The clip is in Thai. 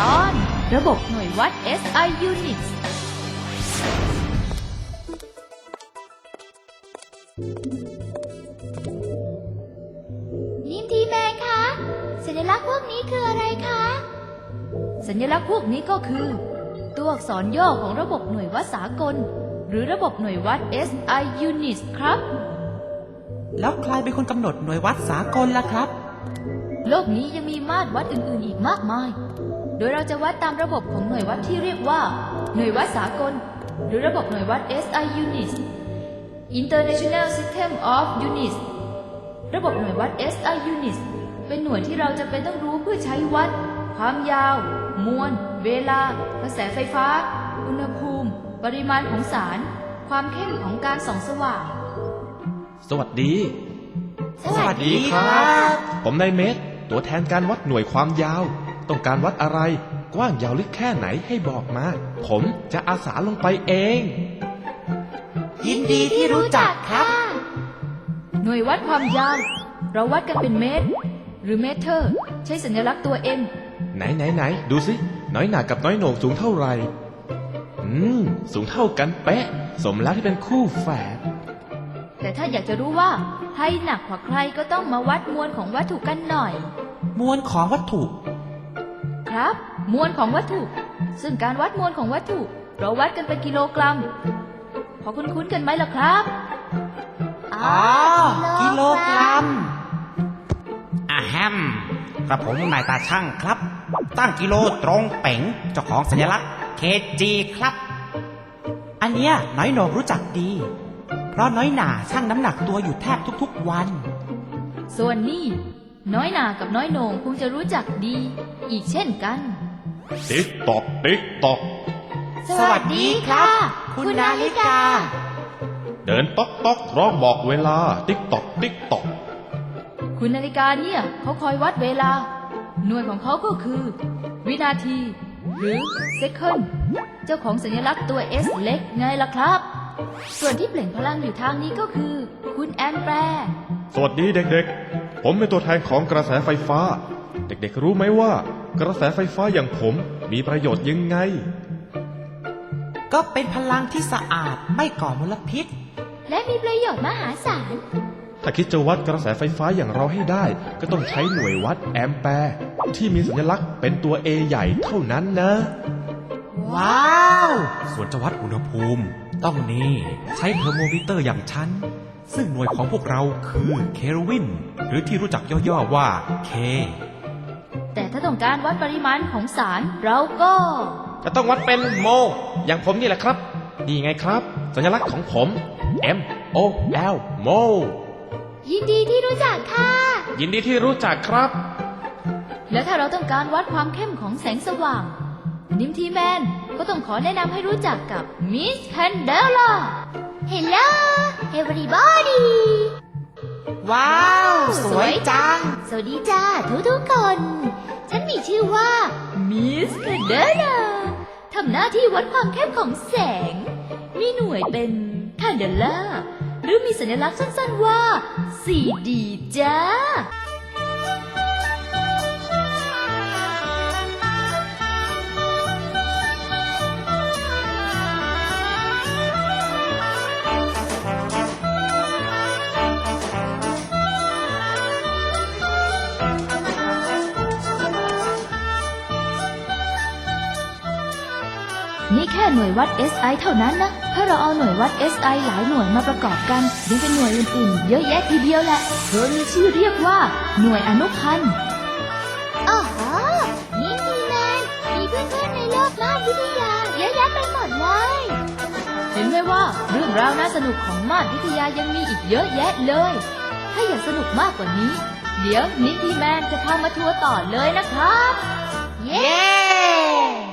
ตอน ระบบหน่วยวัด SI Units นิมทีแมนคะสัญลักษณ์พวกนี้คืออะไรคะ สัญลักษณ์พวกนี้ก็คือ ตัวอักษรย่อของระบบหน่วยวัดสากล หรือระบบหน่วยวัด SI Units ครับ แล้วใครเป็นคนกำหนดหน่วยวัดสากลล่ะครับ โลกนี้ยังมีมาตรวัดอื่นๆอีกมากมาย โดยเราจะวัดตามระบบของหน่วยวัดที่เรียกว่า หน่วยวัดสากล หรือระบบหน่วยวัด SI Units International System of Units ระบบหน่วยวัด SI Units เป็นหน่วยที่เราจะเป็นต้องรู้เพื่อใช้วัด ความยาว มวล เวลา กระแสไฟฟ้า อุณหภูมิ ปริมาณของสาร ความเข้มของการส่องสว่าง สวัสดี สวัสดีครับ ผมนายเมตรตัวแทนการวัดหน่วยความยาว ต้องการวัดอะไร กว้างยาวลึกแค่ไหนให้บอกมา ผมจะอาสาลงไปเอง ยินดีที่รู้จักครับ หน่วยวัดความยาว เราวัดกันเป็นเมตร หรือเมตรใช้สัญลักษณ์ตัว M ไหนไหนไหนดูสิ น้อยหนากับน้อยโหน่งสูงเท่าไหร่อืม สูงเท่ากันเป๊ะ สมแล้วที่เป็นคู่แฝดแต่ถ้าอยากจะรู้ว่าใครหนักกว่าใครก็ต้องมาวัดมวลของวัตถุกันหน่อย มวลของวัตถุ ครับ มวลของวัตถุ ซึ่งการวัดมวลของวัตถุ เราวัดกันเป็นกิโลกรัม พอคุ้นๆกันไหมล่ะครับ อ๋อ กิโลกรัมอาแฮมกระผมนายตาช่างครับ ตั้งกิโลตรงเป๋งเจ้าของสัญลักษณ์เคจีครับ อันเนี้ยน้อยโหนงรู้จักดี เพราะน้อยหน่าชั่งน้ำหนักตัวอยู่แทบทุกๆวัน ส่วนนี่ น้อยหนากับน้อยโหน่งคงจะรู้จักดี อีกเช่นกัน ติ๊กตอกติ๊กตอก สวัสดีครับคุณนาฬิกา เดินต๊อกต๊อกร้องบอกเวลา ติ๊กตอกติ๊กตอก คุณนาฬิกาเนี่ยเขาคอยวัดเวลา หน่วยของเขาก็คือ วินาที หรือ second เจ้าของสัญลักษณ์ตัว S เล็กไงล่ะครับ ส่วนที่เปล่งพลังอยู่ทางนี้ก็คือ คุณแอมแปร สวัสดีเด็กๆ ผมเป็นตัวแทนของกระแสไฟฟ้า เด็กๆรู้ไหมว่า กระแสไฟฟ้าอย่างผมมีประโยชน์ยังไง ก็เป็นพลังที่สะอาดไม่ก่อมลพิษ และมีประโยชน์มหาศาล ถ้าคิดจะวัดกระแสไฟฟ้าอย่างเราให้ได้ ก็ต้องใช้หน่วยวัดแอมแปร์ที่มีสัญลักษณ์เป็นตัว A ใหญ่เท่านั้นนะ ว้าว ส่วนจะวัดอุณหภูมิ ต้องนี่ ใช้เทอร์โมมิเตอร์อย่างฉัน ซึ่งหน่วยของพวกเราคือเคลวิน หรือที่รู้จักย่อๆว่าเคแต่ถ้าต้องการวัดปริมาณของสารเราก็ก็ต้องวัดเป็นโม อย่างผมนี่แหละครับนี่ไงครับ สัญลักษณ์ของผม M O L โม ยินดีที่รู้จักค่ะ ยินดีที่รู้จักครับ แล้วถ้าเราต้องการวัดความเข้มของแสงสว่าง นิมทีแมนก็ต้องขอแนะนำให้รู้จักกับมิสแคนเดล่า Hello everybody ว้าว สวยจัง สวัสดีจ้าทุกทุกๆคน ฉันมีชื่อว่ามิสแคนเดล่าทำหน้าที่วัดความเข้มของแสง มีหน่วยเป็นแคนเดล่าหรือมีสัญลักษณ์สั้นๆว่า 4D จ้า นี่แค่หน่วยวัด SI เท่านั้นนะ ถ้าเราเอาหน่วยวัด SI หลายหน่วยมาประกอบกันยังเป็นหน่วยอื่นๆ เยอะแยะทีเดียวแหละโดยมีชื่อเรียกว่า หน่วยอนุพันธ์อ๋อนิมทีแมนมีเพื่อนๆในโลกมาสวิทยาเยอะแยะไปหมดเลย เห็นไหมว่าเรื่องราวน่าสนุกของมาตรวิทยายังมีอีกเยอะแยะเลย ถ้าอยากสนุกมากกว่านี้ เดี๋ยวนิติแมนจะพามาทัวร์ต่อเลยนะครับ เย้